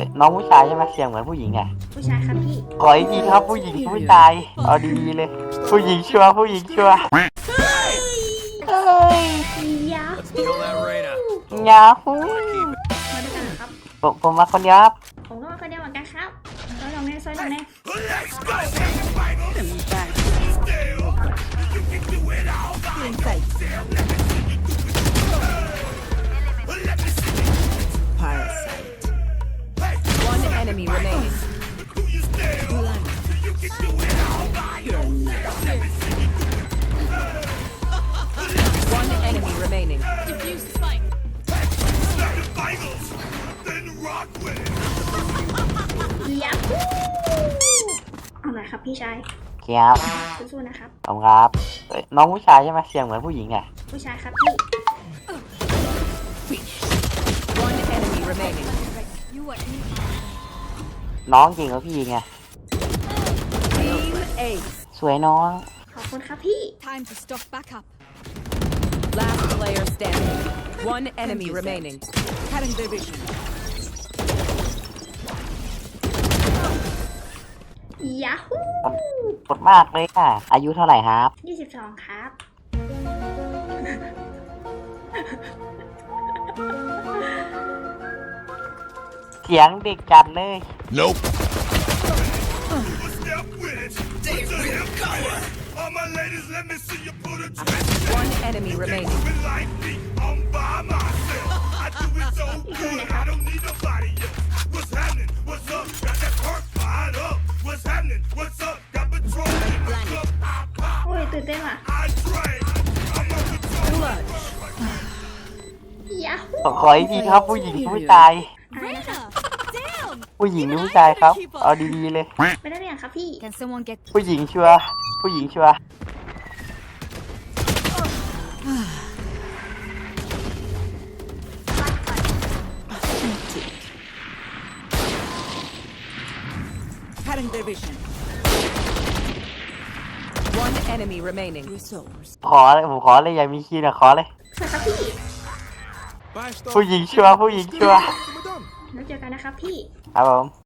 อ้ยน้องผู้ชายใช่ไหมเสียงเหมือนผู้หญิงอะผู้ชายครับพี่ขออีกทีครับผู้หญิงผู้ชายเอาดีๆเลย ผู้หญิงชัวร์ผู้หญิงชัวร์เฮ้ยยา Kill that Reyna. ยาฮูมาด้วยกันเหรอครับ ผมผมมาคนเดียวครับผมก็มาคนเดียวเหมือนกันครับซอยลองแน่ซอยลองแน่ Parasite. Enemy remaining. ยาฮูเอาหน่อยครับพี่ชายเกียบสู้ๆนะครับขอบคุณครับเอ้ยน้องผู้ชายใช่ไหมเสียงเหมือนผู้หญิงอะผู้ชายครับพี่ One enemy remaining. น้องจริงเหรอพี่ยิงอะ Team Ace. สวยน้อง ขอบคุณครับพี่ Time to stock back up. Last player standing. One enemy remaining. Cutting their vision. ยาฮูกดมากเลยค่ะ อายุเท่าไหร่ครับยี่สิบสองครับ เสียงเด็กจัดเลย Nope. Club. I pop, โอ้ยตื่นเต้นว่ะ I drink. I'm on control. ยาฮูขอขออีกทีครับผู้หญิงผู้ชายอะไรนะครับ Damn! ผู้หญิงหรือผู้ชายครับ เอาดีๆเลยไม่ได้เรียนครับพี่ Can someone get ผู้หญิงชัวร์ผู้หญิงชัวร์ Cutting their vision. One enemy remaining. ขอเลยผมขอเลยอย่ามีคีย์นะขอเลย สวัสดีครับพี่ Bye, Star. ผู้หญิงชัวร์ผู้หญิงชัวร์ Madame. แล้วเจอกันนะครับพี่ ครับผม